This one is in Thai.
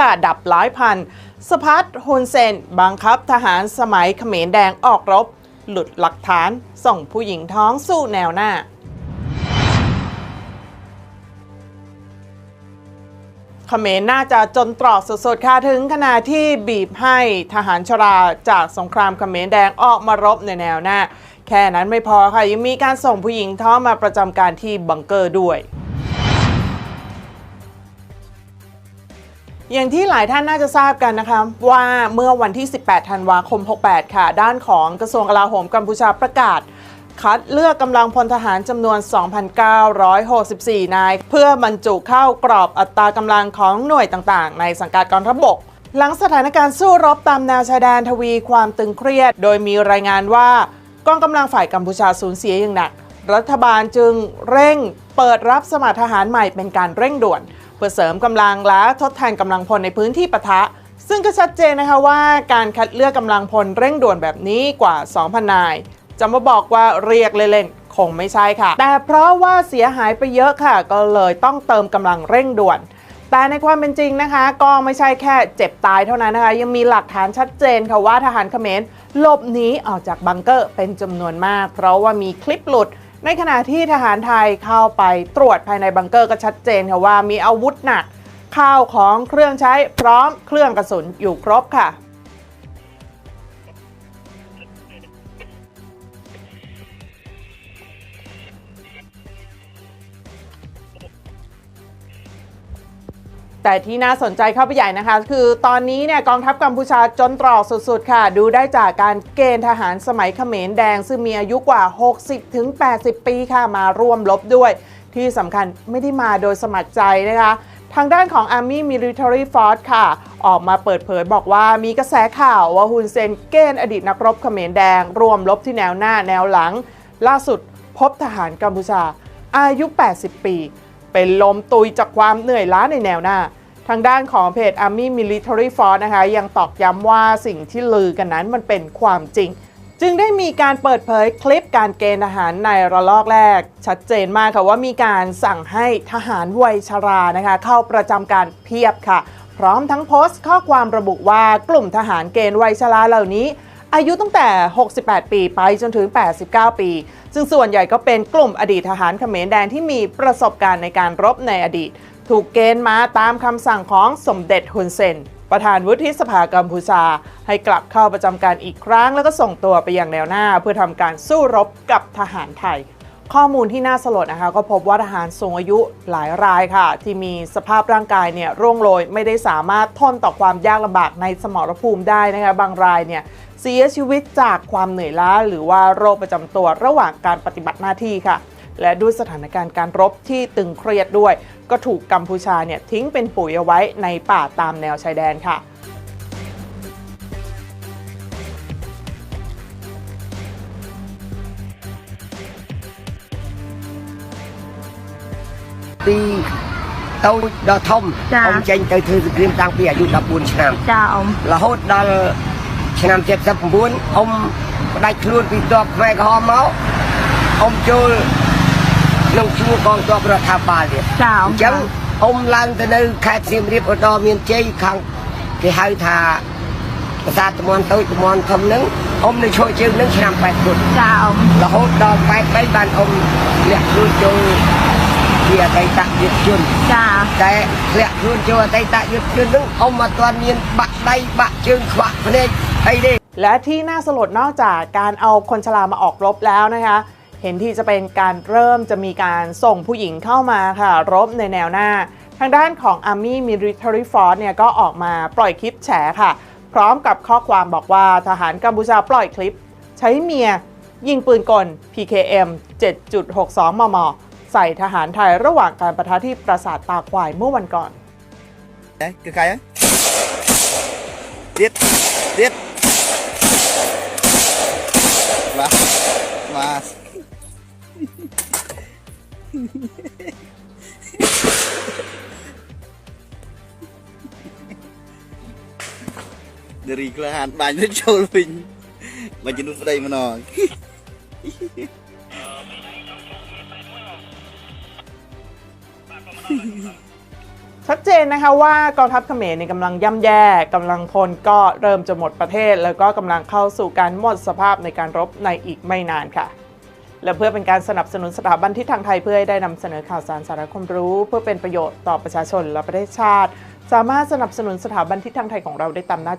ค่ะ ดับหลายพัน สพัดฮุนเซน บังคับทหารสมัยเขมรแดงออกรบ หลุดหลักฐาน ส่งผู้หญิงท้องสู้แนวหน้าเขมรน่าจะจนตรอกสุดๆค่ะถึงขนาดที่บีบให้ทหารชราจากสงครามเขมรแดงออกมารบในแนวหน้า แค่นั้นไม่พอค่ะ ยังมีการส่งผู้หญิงท้องมาประจำการที่บังเกอร์ด้วย อย่างที่หลายท่านน่าจะทราบกันนะคะ ว่าเมื่อวันที่ 18 ธันวาคม 68 ค่ะ ด้านของกระทรวงกลาโหมกัมพูชาประกาศ คัดเลือกกำลังพลทหารจำนวน 2,964 นาย เพื่อบรรจุเข้ากรอบอัตรากำลังของหน่วยต่างๆ ในสังกัดกองทัพบก หลังสถานการณ์สู้รบตามแนวชายแดนทวีความตึงเครียด โดยมีรายงานว่ากองกำลังฝ่ายกัมพูชาสูญเสียอย่างหนัก รัฐบาลจึงเร่งเปิดรับสมัครทหารใหม่เป็นการเร่งด่วน พื่อเสริมกำลังและทดแทนกำลังพลในพื้นที่ปะทะ ซึ่งก็ชัดเจนนะคะว่าการคัดเลือกกำลังพลเร่งด่วนแบบนี้กว่า 2,000 นาย จะมาบอกว่าเรียกเล่นๆคงไม่ใช่ค่ะ แต่เพราะว่าเสียหายไปเยอะค่ะ ก็เลยต้องเติมกำลังเร่งด่วนแต่ในความเป็นจริงนะคะ ก็ไม่ใช่แค่เจ็บตายเท่านั้นนะคะ ยังมีหลักฐานชัดเจนค่ะว่าทหารเขมรหลบหนีออกจากบังเกอร์เป็นจำนวนมาก เพราะว่ามีคลิปหลุด ในขณะที่ทหารไทยเข้าไปตรวจภายในบังเกอร์ก็ชัดเจนค่ะว่ามีอาวุธหนักข้าวของเครื่องใช้พร้อมเครื่องกระสุนอยู่ครบค่ะ แต่ที่น่าสนใจเข้าไปใหญ่นะคะ คือตอนนี้เนี่ยกองทัพกัมพูชาจนตรอกสุดๆ ค่ะ ดูได้จากการเกณฑ์ทหารสมัยเขมรแดง ซึ่งมีอายุกว่า 60-80 ปีค่ะมาร่วมรบด้วย ที่สำคัญไม่ได้มาโดยสมัครใจนะคะทางด้านของ Army Military Force ค่ะ ออกมาเปิดเผยบอกว่ามีกระแสข่าวว่าฮุนเซนเกณฑ์อดีตนักรบเขมรแดงร่วมรบที่แนวหน้าแนวหลัง ล่าสุดพบทหารกัมพูชา อายุ 80 ปี เป็นลมตุยจากความเหนื่อยล้าในแนวหน้า ทางด้านของเพจ Army Military Force นะคะ ยังตอกย้ำว่าสิ่งที่ลือกันนั้นมันเป็นความจริง จึงได้มีการเปิดเผยคลิปการเกณฑ์ทหารในระลอกแรก ชัดเจนมากค่ะว่ามีการสั่งให้ทหารวัยชรานะคะ เข้าประจำการเพียบค่ะ พร้อมทั้งโพสต์ข้อความระบุว่ากลุ่มทหารเกณฑ์วัยชราเหล่านี้อายุตั้งแต่ 68 ปีไปจนถึง 89 ปี ซึ่งส่วนใหญ่ก็เป็นกลุ่มอดีตทหารเขมรแดงที่มีประสบการณ์ในการรบในอดีต ถูกเกณฑ์มาตามคำสั่งของสมเด็จฮุนเซน ประธานวุฒิสภากัมพูชา ให้กลับเข้าประจำการอีกครั้ง แล้วก็ส่งตัวไปยังแนวหน้า เพื่อทำการสู้รบกับทหารไทย ข้อมูลที่น่าสลดนะคะ ก็พบว่าทหารสูงอายุหลายรายค่ะ ที่มีสภาพร่างกายเนี่ยร่วงโรยไม่ได้สามารถทนต่อความยากลำบากในสมรภูมิได้นะคะบางรายเนี่ยเสียชีวิตจากความเหนื่อยล้าหรือว่าโรคประจำตัวระหว่างการปฏิบัติหน้าที่ค่ะ และด้วยสถานการณ์การรบที่ตึงเครียดด้วย ก็ถูกกัมพูชาเนี่ยทิ้งเป็นปุ๋ยเอาไว้ในป่าตามแนวชายแดนค่ะ ពីតូចដល់ធំ ចា អ៊ំចេញទៅធ្វើសង្គ្រាមតាំងពីអាយុ14ឆ្នាំ ចាអ៊ំ រហូតដល់ឆ្នាំ79អ៊ំផ្ដាច់ខ្លួនពីទ័ពខ្មែរក្រហមមកអ៊ំចូល ក្នុងឈ្មោះកងទ័ពរដ្ឋាភិបាលទៀត ចាអ៊ំ អញ្ចឹងអ៊ំឡើងទៅនៅខេត្តសៀមរាបឧត្តរមានជ័យខាងគេហៅថាប្រាសាទតំនតូចតំនធំហ្នឹងអ៊ំនៅឈរជើងហ្នឹងឆ្នាំ80 ចាអ៊ំ រហូតដល់83បានអ៊ំលាក់ខ្លួនចូលជាអតីតយុទ្ធជន ចា តែធ្លាក់ខ្លួនចូលអតីតយុទ្ធជននឹងអ៊ំអត់ទាន់មានបាក់ដៃបាក់ជើងខ្វាក់ភ្នែកអីទេ และที่น่าสลดนอกจากการเอาคนชรามาออกรบแล้วนะคะ เห็นที่จะเป็นการเริ่มจะมีการส่งผู้หญิงเข้ามาค่ะ รบในแนวหน้า ทางด้านของ Army Military Force เนี่ยก็ออกมาปล่อยคลิปแฉค่ะ พร้อมกับข้อความบอกว่าทหารกัมพูชาปล่อยคลิป ใช้เมียยิงปืนกล PKM 7.62 มม ใส่ทหารไทยระหว่างการประทะที่ปราสาทตาควายเมื่อวันก่อน Đấy, cứ cái ấy. Tiết, tiết. Và, và. Dari kelahan banyak trôi mình Mà chỉ nút vào đây mà nó ชชัดเจนนะคะว่ากองทัพเขมรเนี่ยกำลังย่ำแย่กำลังพลก็เริ่มจะหมดประเทศ แล้วก็กำลังเข้าสู่การหมดสภาพในการรบในอีกไม่นานค่ะ และเพื่อเป็นการสนับสนุนสถาบันที่ทางไทยเพื่อให้ได้นำเสนอข่าวสารสาระความรู้ เพื่อเป็นประโยชน์ต่อประชาชนและประเทศชาติ สามารถสนับสนุนสถาบันทิศทางไทยของเราได้ตามหน้า